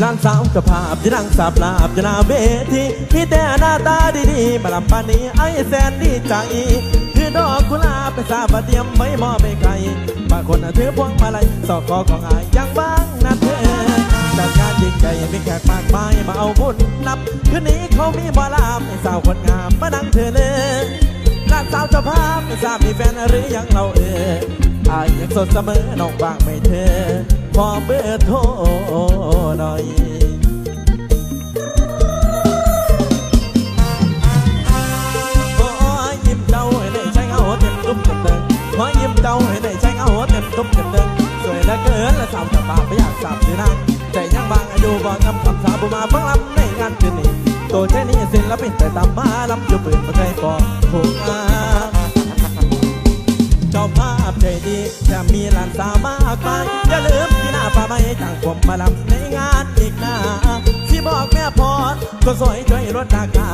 หลานสาวกระภาพจะนั่งสาบลาบจะนาเวทีมีแต่หน้าตาดีๆมาลำปานนี้ไอ้แสนดีใจคือดอกกุหลาบไปสาบเตรียมไม่มอบไปใครบางคนนะถือพวงมาลัยสอกคอของอายยังบ้างนะเธอจัดงานยิ่งใหญ่มีแขกมากมายมาเอาบุญนับคืนนี้เขามีบอลามให้สาวคนงามมานั่งเธอเลยหลานสาวเจ้าภาพไม่ทราบมีแฟนหรือยังเราเอออายยังสดเสมอน้องบางไม่เธอ ขอเบอร์โทรหน่อยขอยิ้มเจ้าให้ได้ใช้เงาเต็มตุ้มเต็มเดินขอยิ้มเจ้าให้ได้ใช้เงาเต็มตุ้มเต็มเดินสวยเหลือเกินและสาวจะปากไม่อยากสาบสื่อนางใจยังบางอายุบ่งำคำสาบุมาฟังลำในงานคืนนี้ตัวแค่นี้ศิลปินแต่ตามมาลำอยู่ปืนมาใจปอถูกอาเจ้าภาพใจดีจะมีหลานสาวมากมายอย่าลืม ที่หน้าไม้ต่างผมมาลำในงานอีกหน้าที่บอกแม่พอดก็สวยช่วยลดราคา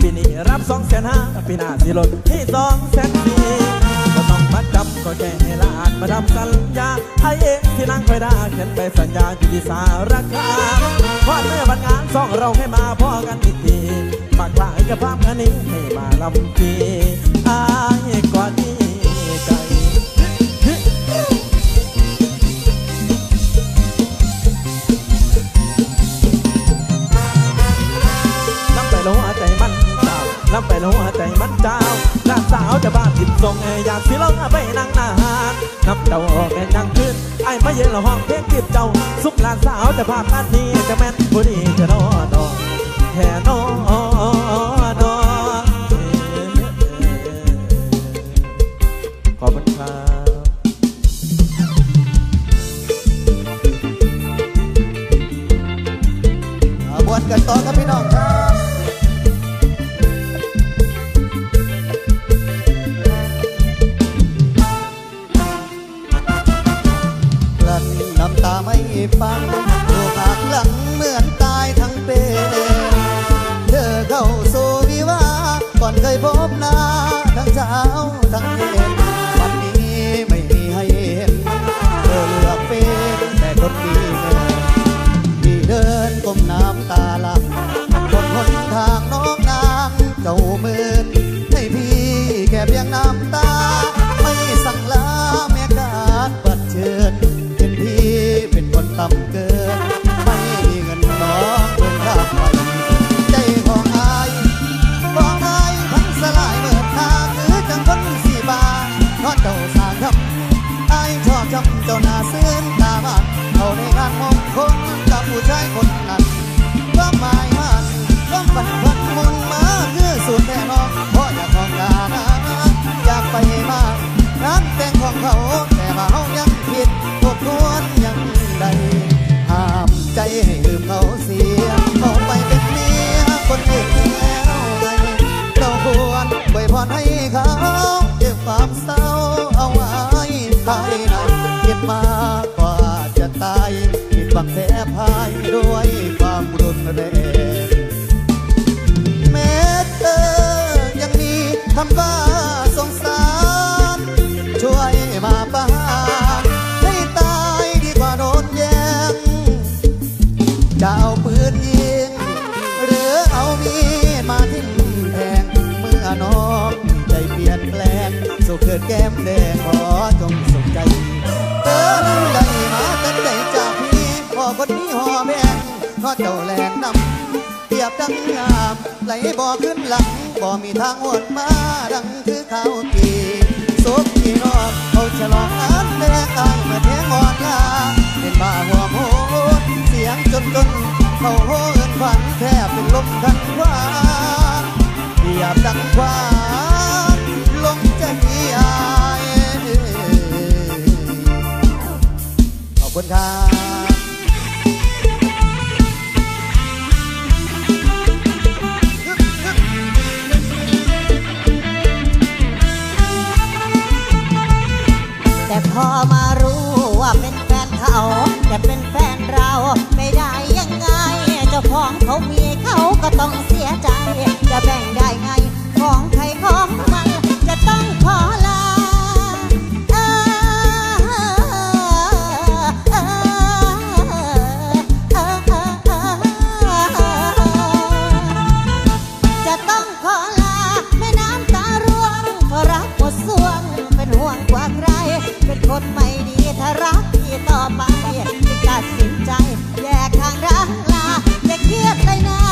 ปีนี้รับสองแสนห้าปีหน้าสิลดที่สองแสนสี่ก็ต้องมัดจำก็แค่ลานมาทำสัญญาให้เองที่นั่งคอยได้เขียนไปสัญญาอยู่ที่สารคามพอดเมื่อวันงานสองเราให้มาพ่อกันอีกทีฝากหลายกับภาพคันนี้ให้มาลำปีอายก่อนนี้ น้ำไปแล้วหัวใจมันเจ้าลาสาวจะบ้านติดทรงเอยอยากสิลองไปนั่งนานนับเจ้าออกแม่นยังขึ้นไอ้มาเย็นละห้องเพลงกีบเจ้า สุขลานสาวจะภาพอันนี้จะแม่นผู้ดีจะนอนอแค่นอ เจ้าหน้าซื้นตาบานเขาในงานมงคลกับผู้ชายคน มีคำว่าสงสาร ช่วยมาประหารให้ตายดีกว่าโดนแยงจะเอาปืนยิง หรือเอามีดมาทิ้งแทงเมื่อน้องใจเปลี่ยนแปลง สุขเกิดแก้มแดงขอจงสุขใจเติมได้มาตั้งใจจากพี่พอคนนี้หอแพงเพราะเจ้าแลนนำ ยบดังงามไหลบ่อขึ้นหลังบ่มีทางวนมาดังคือข้าวกีสุกที่นอบเขาฉลองงานแม่ เขามีเขาก็ต้องเสียใจ จะแบ่งได้ไง ของใครของมัน จะต้องขอลาเป็นคนไม่ดีถ้ารักพี่ต่อไปตัดสินใจแยกทางรัก เทียบเลยนา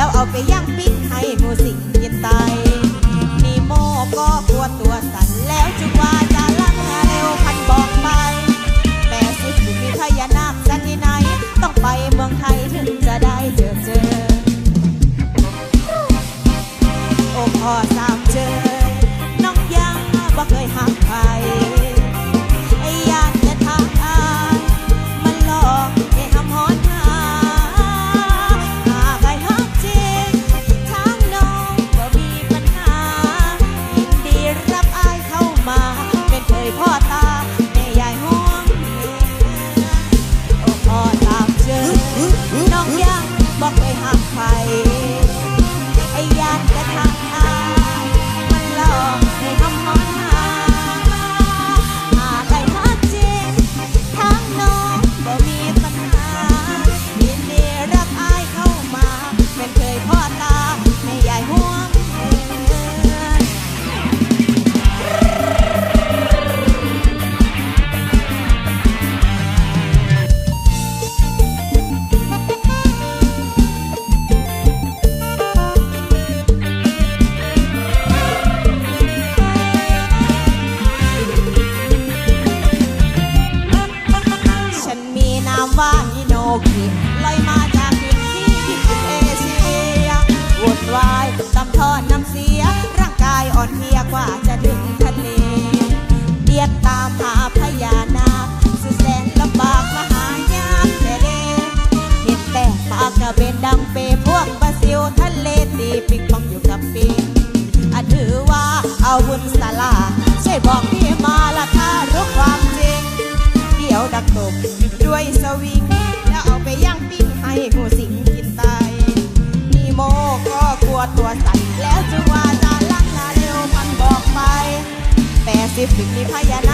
แล้วเอาไปย่างปิ้งให้หมูสิงกินไตมีโมก็กวดตัวสั่นแล้วจุกวัน ตามหาพญานาคสุดนลบากมหายากแต่เดเห็นแต่ปากกะเบนดังเปพวกปลาซิวทะเลตีปิกปองอยู่กับปีอาถือวอาบุญสลาช่ยบอกพี่มาละถ้ารู้ความจริง เดี๋ยวดักตบด้วยสวิง แล้วเอาไปย่างปิ้งให้หูสิงกินตนีโมก็กลัวตัวสั่นแล้วจึงว่าจะลักนาเร็วมันบอกไปแปดสิบปีพยาน